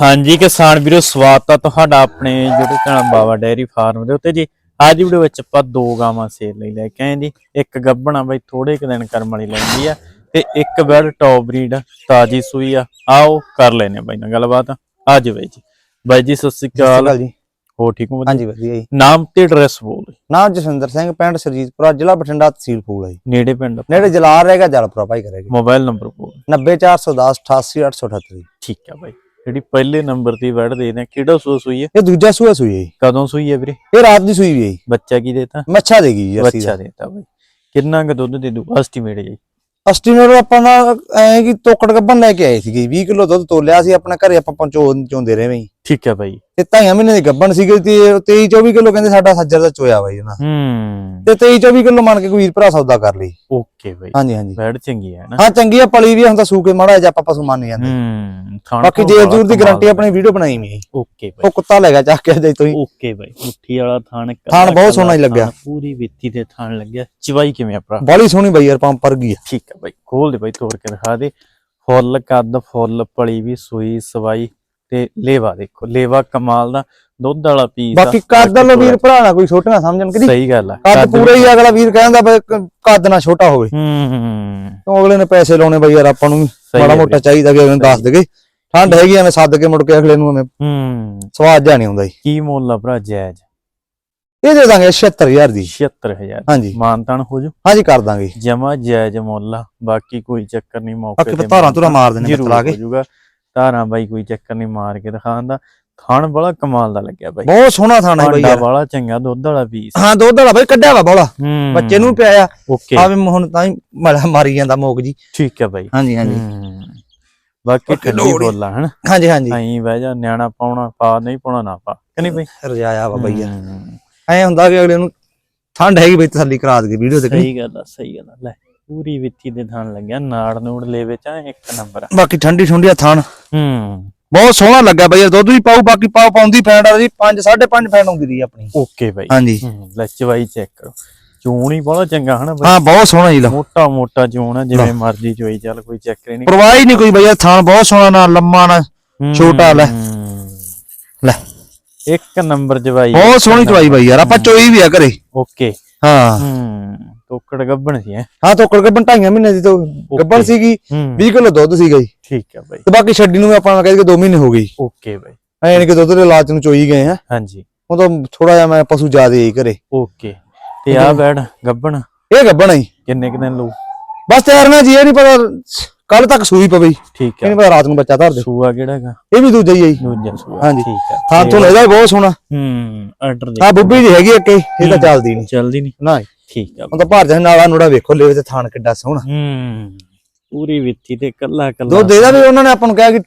ਹਾਂਜੀ ਕਿਸਾਨ ਵੀਰੋ ਸਵਾਗਤ ਆ ਤੁਹਾਡਾ ਆਪਣੇ YouTube channel Baba dairy farm ਦੇ ਉੱਤੇ ਜੀ। ਅੱਜ ਵੀਡੀਓ ਵਿੱਚ ਆਪਾਂ ਦੋ ਗਾਵਾਂ ਸੇਲ ਲਈ ਲੈ ਕੇ ਆਏ ਜੀ। ਇੱਕ ਗੱਭਣਾ ਬਈ ਥੋੜੇ ਕੁ ਦਿਨ ਕਰਮ ਵਾਲੀ ਲੈਂਦੀ ਆ ਤੇ ਇੱਕ ਬੈਡ ਟੌਪ ਬਰੀਡ ਤਾਜੀ ਸੂਈ ਆ। ਆਓ ਕਰ ਲੈਨੇ ਬਾਈ ਨਾਲ ਗੱਲਬਾਤ। ਅੱਜ ਬਾਈ ਜੀ। ਬਾਈ ਜੀ ਸਤਿ ਸ਼੍ਰੀ ਅਕਾਲ। ਜੀ। ਹੋ ਠੀਕ ਹੋ ਹਾਂਜੀ ਵਧੀਆ ਜੀ। ਨਾਮ ਤੇ ਐਡਰੈਸ ਬੋਲ ਨਾਮ ਜਸਵਿੰਦਰ ਸਿੰਘ ਪਿੰਡ ਸਰਜੀਤਪੁਰਾ ਜ਼ਿਲ੍ਹਾ ਬਠਿੰਡਾ ਤਹਿਸੀਲ ਫੂਲ ਹੈ ਜੀ। ਨੇੜੇ ਪਿੰਡ ਨੇੜੇ ਜਲਾਰ ਰਹੇਗਾ ਜਲਪੁਰਾ ਭਾਈ ਕਰੇਗਾ। ਮੋਬਾਈਲ ਨੰਬਰ ਬੋਲ 90410 88878 ਜੀ ਠੀਕ ਆ ਬਾਈ। ਜਿਹੜੀ ਪਹਿਲੇ ਨੰਬਰ ਤੇ ਬੈਡ ਦੇ ਨੇ ਕਿਹੜਾ ਸੂਆ ਸੂਈ ਹੈ? ਇਹ ਦੂਜਾ ਸੂਆ ਸੂਈ ਹੈ ਜੀ। ਕਦੋਂ ਸੂਈ ਹੈ ਵੀਰੇ? ਇਹ ਰਾਤ ਦੀ ਸੂਈ ਵੀ ਹੈ ਜੀ। ਬੱਚਾ ਕੀ ਦੇਤਾ? ਮੱਛਾ ਦੇਗੀ ਜੀ ਅਸੀਂ ਬੱਚਾ ਦੇਤਾ ਬਾਈ। ਕਿੰਨਾ ਕੁ ਦੁੱਧ ਦੇ ਦੂ? ਐਸਟੀਮੇਟ ਜੀ। ਅਸਟੀਮੇਟ ਆਪਾਂ ਨਾ ਐ ਕਿ ਤੋਕੜ ਗੱਬਨ ਲੈ ਕੇ ਆਏ ਸੀਗੇ 20 ਕਿਲੋ ਦੁੱਧ ਤੋਲਿਆ ਸੀ ਆਪਣੇ ਘਰੇ ਆਪਾਂ ਪਹੁੰਚੋ ਚੋਂਦੇ ਰਹੇ ਵਈ ਠੀਕ ਹੈ ਬਾਈ। ਤੇ ਢਾਈਆਂ ਮਹੀਨੇ ਦੀ ਗੱਬਨ ਸੀਗੀ ਤੇ 23 24 ਕਿਲੋ ਕਹਿੰਦੇ ਸਾਡਾ ਸੱਜਰ ਦਾ ਚੋਇਆ ਬਾਈ ਉਹਨਾਂ। ਹੂੰ। ਤੇ 23 24 ਕਿਲੋ ਮੰਨ ਕੇ ਵੀਰ ਭਰਾ ਸੌਦਾ ਕਰ ਲਈ। Okay bye. ਹਾਂਜੀ ਹਾਂਜੀ। ਬੈਡ ਚੰਗੀ ਹੈ ਨਾ। ਹਾਂ ਚੰਗੀ ਆ ਪਲੀ ਵੀ ਹੁਣ ਤਾਂ ਸੂਕੇ ਮਾੜਾ ਜਿਹਾ ਆਪਾਂ ਪਸ਼ੂ ਮੰਨ ਜਾਂਦੇ। ਹੂੰ ਬਾਕੀ ਤੋਂ ਜੇਰ ਬੜਾ ਦੀ ਗਾਰੰਟੀ। ਆਪਣੀ ਵੀਡੀਓ ਬਣਾਈ ਵੀ ਓਕੇ ਬਾਈ। ਉਹ ਕੁੱਤਾ ਲੈ ਗਿਆ ਚੱਕ ਕੇ ਅਜੇ ਤੋਂ ਹੀ। ਓਕੇ ਬਾਈ। ਮੁੱਠੀ ਵਾਲਾ ਥਾਣ ਥਾਣ ਬਹੁਤ ਸੋਹਣਾ ਹੀ ਲੱਗਿਆ। ਪੂਰੀ ਵਿੱਤੀ ਤੇ ਥਾਣ ਲੱਗਿਆ। ਚਵਾਈ ਕਿਵੇਂ ਆ ਭਰਾ? ਬੜੀ ਸੋਹਣੀ ਬਈ ਯਾਰ ਪੰਪ ਪਰ ਗਈ ਠੀਕ ਹੈ ਬਾਈ। ਖੋਲ ਦੇ ਬਾਈ ਤੋੜ ਕੇ ਦਿਖਾ ਦੇ। ਫੁੱਲ ਕੱਦ ਫੁੱਲ ਪਲੀ ਵੀ ਸੂਈ ਸਵਾਈ। ਤੇ ਲੇਵਾ ਦੇਖੋ ਲੇਵਾ ਕਮਾਲ ਦਾ ਦੁੱਧ ਵਾਲਾ ਪੀਸ ਬਾਕੀ ਕੱਦ ਲੋ ਵੀਰ ਭਰਾ ਨਾ ਕੋਈ ਛੋਟੀਆਂ ਸਮਝਣ ਕਿ ਸਹੀ ਗੱਲ ਆ ਕੱਦ ਪੂਰਾ ਹੀ ਅਗਲਾ ਵੀਰ ਕਹਿੰਦਾ ਬਈ ਕੱਦ ਨਾ ਛੋਟਾ ਹੋਵੇ। ਹੂੰ ਹੂੰ ਕਿਉਂ ਅਗਲੇ ਨੇ ਪੈਸੇ ਲਾਉਣੇ ਬਈ ਯਾਰ ਆਪਾਂ ਨੂੰ ਵੀ ਮਾੜਾ ਮੋਟਾ ਚਾਹੀਦਾ ਕਿ ਅਗਲੇ ਨੂੰ ਦੱਸ ਦੇਗੇ। ਠੰਡ ਹੈਗੀ ਐਵੇਂ ਸੱਦ ਕੇ ਮੁੜ ਕੇ ਅਗਲੇ ਨੂੰ ਐਵੇਂ ਹੂੰ। ਸਵਾਦ ਜਾ ਨਹੀਂ ਆਉਂਦਾ ਜੀ। ਕੀ ਮੁੱਲ ਆ ਭਰਾ ਜਾਇਜ਼? ਇਹ ਦੇ ਦਾਂਗੇ 76000 ਦੀ। 76000 ਹਾਂਜੀ। ਮਾਨਤਾਨ ਹੋ ਜੂ ਹਾਂਜੀ ਕਰ ਦਾਂਗੇ। ਜਮਾ ਜਾਇਜ਼ ਮੁੱਲ ਆ ਬਾਕੀ ਕੋਈ ਚੱਕਰ ਨਹੀਂ ਮੌਕੇ ਬਾਕੀ ਤੇ ਧਾਰਾਂ ਧੁਰਾਂ ਮਾਰ ਦੇਣੇ ਆ ਕੇ। ਹੋ ਜਾਊਗਾ। ਧਾਰਾਂ ਬਾਈ ਕੋਈ ਚੱਕਰ ਨਹੀਂ ਮਾਰ ਕੇ ਦਿਖਾਉਣ ਦਾ। ਖਾਣ ਬੜਾ ਕਮਾਲ ਦਾ ਲੱਗਿਆ ਬਾਈ। ਬਹੁਤ ਸੋਹਣਾ ਥਾਣਾ ਹੈ ਬਈ ਯਾਰ। ਚੰਗਾ ਦੁੱਧ ਵਾਲਾ ਪੀਸ ਹਾਂ ਦੁੱਧ ਵਾਲਾ ਬਈ ਕੱਢਿਆ ਵਾ ਬੋਲਾ। ਬੱਚੇ ਨੂੰ ਪਿਆਇਆ। ਓਕੇ। ਆ ਵੀ ਹੁਣ ਤਾਂ ਹੀ ਮਲਾ ਮਾਰੀ ਜਾਂਦਾ ਮੋਕ ਜੀ। ਠੀਕ ਹੈ ਬਾਈ। ਹਾਂਜੀ ਹਾਂਜੀ। ਬਾਕੀ ਠੰਡੀ ਬੋਲਾ ਹਨ? ਹਾਂਜੀ ਹਾਂਜੀ। ਐਂ ਬਹਿ ਜਾ ਨਿਆਣਾ ਪਾਉਣਾ ਪਾ ਨਹੀਂ ਪਾਉਣਾ ਨਾ ਪਾ। ਕਿ ਨਹੀਂ ਬਾਈ? ਰਜਾਇਆ ਵਾ ਬਈ। ਐ ਹੁੰਦਾ ਕਿ ਅਗਲੇ ਨੂੰ ਠੰਡ ਹੈਗੀ ਬਈ ਤਸੱਲੀ ਕਰਾ ਦਗੇ ਵੀਡੀਓ ਤੇ? ਸਹੀ ਗੱਲ ਆ ਸਹੀ ਗੱਲ ਆ। ਲੈ ਪੂਰੀ ਵਿੱਥੀ ਦੇ ਥਾਣ ਲੱਗਿਆ ਨਾੜ ਨੂੜ ਲੈ ਵਿੱਚ ਆ ਇੱਕ ਨੰਬਰ ਬਾਕੀ ਠੰਡੀ ਠੰਡੀ ਥਾਣ ਹੂੰ। ਬਹੁਤ ਸੋਹਣਾ ਲੱਗਾ ਬਈ ਦੁੱਧ ਵੀ ਪਾਉ ਬਾਕੀ ਪਾਉ ਪਾਉਂਦੀ ਫੈਂਡ ਆ ਜੀ 5 5.5 ਫੈਂਡ ਆਉਂਦੀ ਰਹੀ ਆਪਣੀ। Okay bye. ਹਾਂਜੀ। ਲੈ ਚਵਾਈ ਚੈੱਕ ਕਰੋ। ਚੂਣ ਹੀ ਬੜਾ ਚੰਗਾ ਹਨਾ ਬਾਈ। ਹਾਂ ਬਹੁਤ ਸੋਹਣਾ ਜੀ ਲਾ। ਮੋਟਾ ਮੋਟਾ ਚੂਣ ਆ ਜਿਵੇਂ ਮਰਜ਼ੀ ਚੋਈ ਚੱਲ ਕੋਈ ਚੱਕਰ ਹੀ ਨਹੀਂ। ਪਰਵਾਹ ਹੀ ਨਹੀਂ ਕੋਈ ਬਈ ਥਾਣ ਬਹੁਤ ਸੋਹਣਾ ਨਾ ਲੰਮਾ ਨਾ ਛੋਟਾ ਲੈ। ਲੈ। ਇੱਕ ਨੰਬਰ ਜਵਾਈ ਬਹੁਤ ਸੋਹਣੀ ਚਵਾਈ ਬਈ ਯਾਰ ਆਪਾਂ ਚੋਈ ਵੀ ਆ ਘਰੇ। ਓਕੇ। ਹਾਂ। ਹੂੰ। ਟੋਕੜ ਗੱਬਣ ਸੀ ਹੈ? ਹਾਂ ਤੋਕੜ ਗੱਬਣ ਢਾਈਆਂ ਮਹੀਨੇ ਦੀ ਤੋਂ ਗੱਬਣ ਸੀਗੀ ਹੂੰ। 20 ਕਿਲੋ ਦੁੱਧ ਸੀਗਾ ਜੀ। ਠੀਕ ਹੈ ਬਾਈ। ਤੇ ਬਾਕੀ ਛੱਡੀ ਨੂੰ ਆਪਾਂ ਕਹਿੰਦੇ ਕਿ 2 ਮਹੀਨੇ ਹੋ ਗਏ ਓਕੇ ਬਾਈ। ਐ ਨਹੀਂ ਕਿ ਦੁੱਧ ਦੇ ਲਾਚ ਨੂੰ ਚੋਈ ਗਏ ਆ ਹਾਂਜੀ। ਉਹ ਤਾਂ ਥੋੜਾ ਜਿਹਾ ਮੈਂ ਪਸ਼ੂ ਜ਼ਿਆਦੇ ਹੀ ਘਰੇ ਓਕੇ ਤੇ ਆ ਬੈੜ ਗੱਬਣ? ਇਹ ਗੱਬਣ ਆਈ ਕਿੰਨੇ ਕੁ ਦਿਨ ਲਊ? ਬਸ ਤਿਆਰ ਨਾ ਜੀ ਇਹ ਨਹੀਂ ਪਤਾ ਕੱਲ ਤੱਕ ਸੂਈ ਪਵੇ। ਇਹ ਠੀਕ ਹੈ। ਪਤਾ ਰਾਤ ਨੂੰ ਬੱਚਾ ਧਰ ਦੇ। ਸੂਆ ਕਿਹੜਾ ਹੈਗਾ? ਇਹ ਵੀ ਦੂਜਾ ਹੀ ਹੈ ਦੂਜਾ ਸੂਆ। ਹਾਂਜੀ। ਠੀਕ ਹੈ। ਹਾਂ ਤੋਂ ਇਹਦਾ ਵੀ ਬਹੁਤ ਸੋਹਣਾ। ਹੂੰ ਆਰਡਰ ਦੇ ਆ ਬੁੱਬੀ ਦੀ ਹੈਗੀ ਇੱਕ ਇਹ ਇਹ ਤਾਂ ਚੱਲਦੀ ਨਹੀਂ ਜਲਦੀ ਨਹੀਂ ਨਾ ਠੀਕ ਆ। ਹੁਣ ਤਾਂ ਭਾਰ ਜਨ ਨਾਲਾ ਨੂੜਾ ਵੇਖੋ ਲੈਵੇ ਤੇ ਥਾਣ ਕਿੱਡਾ ਸੋਹਣਾ। ਹੂੰ ਪੂਰੀ ਵਿੱਥੀ ਤੇ ਕੱਲਾ ਕੱਲਾ ਦੁੱਧ ਇਹਦਾ ਵੀ ਉਹਨਾਂ ਨੇ ਆਪਾਂ ਨੂੰ ਕਿਹਾ ਕਿ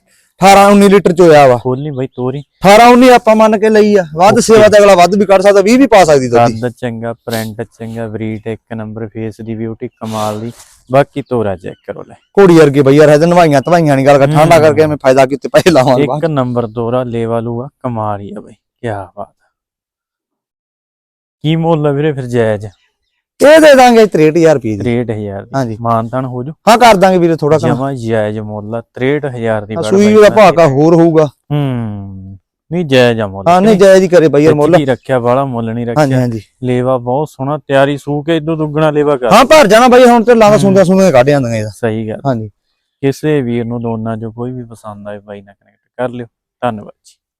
18 19 ਲੀਟਰ ਚੋਇਆ ਵਾ। ਖੋਲਣੀ ਬਾਈ ਤੋਰੀ। 18 19 ਆਪਾਂ ਮੰਨ ਕੇ ਲਈ ਆ। ਵੱਧ ਸੇਵਾ ਤੇ ਅਗਲਾ ਵੱਧ ਵੀ ਕੱਢ ਸਕਦਾ 20 ਵੀ ਪਾ ਸਕਦੀ ਦੁੱਧ ਕੱਦ ਚੰਗਾ ਪ੍ਰਿੰਟ ਚੰਗਾ ਬਰੀਡ ਇੱਕ ਨੰਬਰ ਫੇਸ ਦੀ ਬਿਊਟੀ ਕਮਾਲ ਦੀ। ਬਾਕੀ ਤੋਰਾ ਚੈੱਕ ਕਰੋ ਲੈ। ਘੋੜੀ ਵਰਗੀ ਬਈ ਯਾਰ ਇਹਦੇ ਨਵਾਈਆਂ ਧਵਾਈਆਂ ਨਹੀਂ ਗੱਲ ਕਰ ਠੰਡਾ ਕਰਕੇ ਐਵੇਂ ਫਾਇਦਾ ਕਿਤੇ ਪੈਸੇ ਲਾਵਾਂਗੇ ਇੱਕ ਨੰਬਰ ਤੋਰਾ ਲੇਵਾ ਲੂਆ ਕਮਾਲ ਹੀ ਆ ਬਾਈ ਕੀ ਬਾਤ। ਕੀ ਮੁੱਲ ਵੀਰੇ ਫਿਰ ਜਾਇਜ਼? ਇਹ ਦੇ ਦਾਂਗੇ 63000 ਰੁਪਏ ਦੀ। 63000 ਦੀ। ਹਾਂਜੀ। ਮਾਨਤਾਨ ਹੋ ਜੂ। ਹਾਂ ਕਰ ਦਾਂਗੇ ਵੀਰੇ ਥੋੜਾ ਕਮ ਜਮਾ ਜਾਇਜ਼ ਮੁੱਲ ਆ 63000 ਦੀ ਬੜ ਸੂਈ ਦਾ ਕਾ ਹੋਰ ਹੋਊਗਾ। ਹੂੰ ਨਹੀਂ ਜਾਇਜ਼ ਮੁੱਲ। ਹਾਂ ਨਹੀਂ ਜਾਇਜ਼ ਹੀ ਕਰੇ ਬਈ ਯਾਰ ਮੁੱਲ। ਕੀ ਰੱਖਿਆ ਵਾਲਾ ਮੁੱਲ ਨਹੀਂ ਹਾਂਜੀ ਰੱਖਿਆ। ਹਾਂਜੀ ਲੇਵਾ ਬਹੁਤ ਸੋਹਣਾ ਤਿਆਰੀ ਸੂ ਕੇ ਇਦੋਂ ਦੁੱਗਣਾ ਲੇਵਾ ਕਰ। ਹਾਂ ਭਰ ਜਾਣਾ ਬਈ ਹੁਣ ਤੇ ਲਾਂਦਾ ਸੁੰਦਾ ਸੁੰਦਾ ਕੱਢ ਜਾਂਦੀਆਂ ਇਹਦਾ। ਸਹੀ ਗੱਲ। ਹਾਂਜੀ। ਕਿਸੇ ਵੀਰ ਨੂੰ ਦੋਨਾਂ ਚੋਂ ਕੋਈ ਵੀ ਪਸੰਦ ਆਏ ਬਾਈ ਨਾਲ ਕਨੈਕਟ ਕਰ ਲਿਓ। ਧੰਨਵਾਦ ਜੀ।